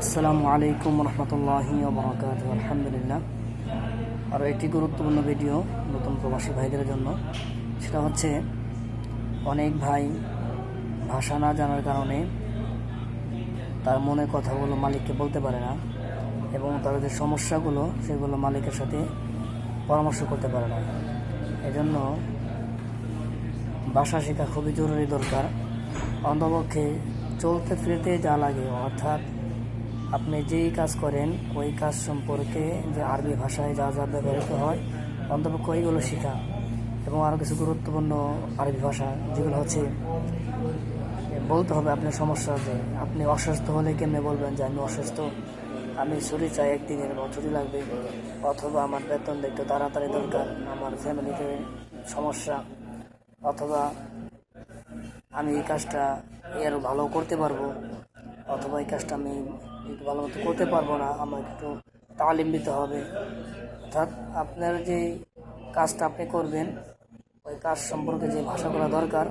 আসসালামু আলাইকুম রহমতুল্লাহি বরকাত আলহামদুলিল্লাহ। আরও একটি গুরুত্বপূর্ণ ভিডিও নতুন প্রবাসী ভাইদের জন্য। সেটা হচ্ছে, অনেক ভাই ভাষা না জানার কারণে তার মনের কথাগুলো মালিককে বলতে পারে না এবং তার যে সমস্যাগুলো, সেগুলো মালিকের সাথে পরামর্শ করতে পারে না। এজন্য ভাষা শেখা খুবই জরুরি দরকার। অন্তপক্ষে চলতে ফিরতে যা লাগে, অর্থাৎ আপনি যেই কাজ করেন, ওই কাজ সম্পর্কে যে আরবি ভাষায় যা যা ব্যবহৃত হয়, অন্তপক্ষে ওইগুলো শেখা এবং আরও কিছু গুরুত্বপূর্ণ আরবি ভাষা, যেগুলো হচ্ছে বলতে হবে আপনার সমস্যা যে আপনি অসুস্থ হলে কেমনে বলবেন যে আমি অসুস্থ? আমি ছুটি চাই একদিনের বা ছুটি লাগবে, অথবা আমার বেতন একটু তাড়াতাড়ি দরকার, আমার ফ্যামিলিতে সমস্যা, অথবা আমি এই কাজটা এর ভালো করতে পারব। অথবা এই কাজটা আমি ভালো মতো করতে পারব না, আমাকে একটু তালিম দিতে হবে। অর্থাৎ আপনার যে কাজটা আপনি করবেন, ওই কাজ সম্পর্কে যে ভাষাগুলো দরকার,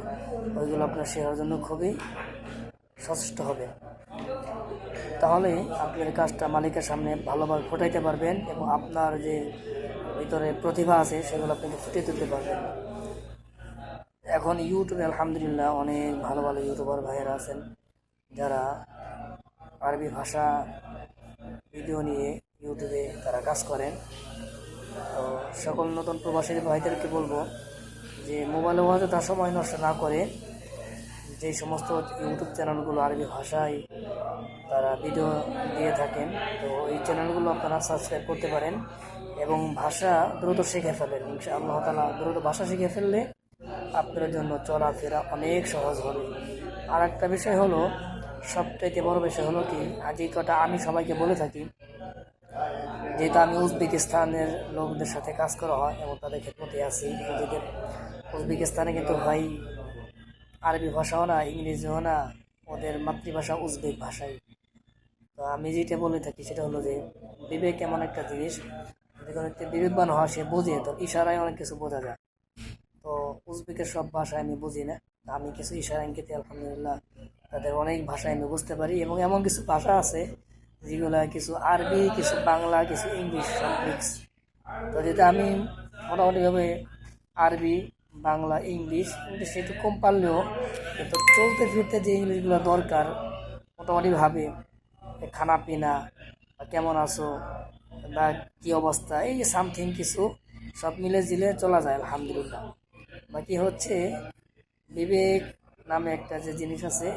ওইগুলো আপনার শেখার জন্য খুবই সচেষ্ট হবে। তাহলে আপনার কাজটা মালিকের সামনে ভালোভাবে ফোটাইতে পারবেন এবং আপনার যে ভিতরে প্রতিভা আছে, সেগুলো আপনি ফুটিয়ে তুলতে পারবেন। এখন ইউটিউবে আলহামদুলিল্লাহ অনেক ভালো ভালো ইউটিউবার ভাইয়েরা আছেন, যারা আরবি ভাষা ভিডিও নিয়ে ইউটিউবে তারা কাজ করেন। তো সকল নতুন প্রবাসী ভাইদেরকে বলব যে মোবাইলে হয়তো তার সময় নষ্ট না করে যে সমস্ত ইউটিউব চ্যানেলগুলো আরবি ভাষায় তারা ভিডিও দিয়ে থাকেন, তো এই চ্যানেলগুলো আপনারা সাবস্ক্রাইব করতে পারেন এবং ভাষা দ্রুত শিখে ফেলেন। আল্লাহ তালা দ্রুত ভাষা শিখে ফেললে আপনার জন্য চলাফেরা অনেক সহজ হবে। আর একটা বিষয় হলো সবচাইতে বড় বিষয় হলো কি, আজ এই আমি সবাইকে বলে থাকি যেহেতু আমি উজবেকিস্তানের লোকদের সাথে কাজ করা হয় এবং তাদের ক্ষেত্রে আছি, নিজেদের উজবেকিস্তানে কিন্তু ভাই আরবি ভাষাও না, ইংরেজিও না, ওদের মাতৃভাষা উজবেক ভাষাই। তো আমি যেটা বলে থাকি সেটা হলো যে, বিবেক এমন একটা জিনিস কোনো বিবেকবান হওয়া সে বোঝে, তো ইশারায় অনেক কিছু বোঝা যায়। তো উজবেকের সব ভাষায় আমি বুঝি না আমি কিছু ইশারা ইঙ্গিতে আলহামদুলিল্লাহ তাদের অনেক ভাষায় আমি বুঝতে পারি এবং এমন কিছু ভাষা আছে যেগুলো কিছু আরবি, কিছু বাংলা, কিছু ইংলিশ, সব মিক্স তো যেটা আমি মোটামুটিভাবে আরবি, বাংলা, ইংলিশ ইংলিশ একটু কম পারলেও, কিন্তু চলতে ফিরতে যে ইংলিশগুলো দরকার মোটামুটিভাবে খানা পিনা, বা কেমন আছো, বা কী অবস্থা, এই যে সামথিং কিছু, সব মিলে জিলে চলা যায়, আলহামদুলিল্লাহ। বাকি হচ্ছে বিবেক নামে একটা যে জিনিস আছে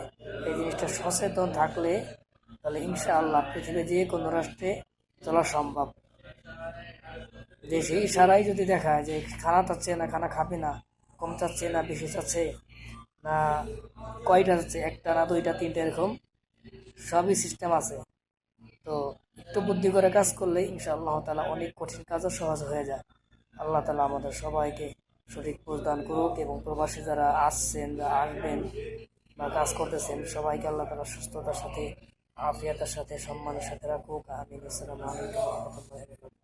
এই জিনিসটা সচেতন থাকলে তাহলে ইনশাআল্লাহ পৃথিবীর যে কোনো রাষ্ট্রে চলা সম্ভব। সেই ইশারাই যদি দেখায় যে খানা চাচ্ছে না, খানা খাবে না, কম চাচ্ছে না, বেশি চাচ্ছে না, কয়টা চাচ্ছে? একটা না দুইটা, তিনটা এরকম সবই সিস্টেম আছে। তো একটু বুদ্ধি করে কাজ করলে ইনশাআল্লাহ তালা অনেক কঠিন কাজও সহজ হয়ে যায়। আল্লাহ তালা আমাদের সবাইকে সঠিক প্রদান করুক এবং প্রবাসী যারা আসছেন বা আসবেন বা কাজ করতেছেন, সবাইকে আল্লাহ তালা সুস্থতার সাথে, আফিয়াতার সাথে, সম্মানের সাথে রাখুক। আসসালামু আলাইকুম রহমতুল্লাহ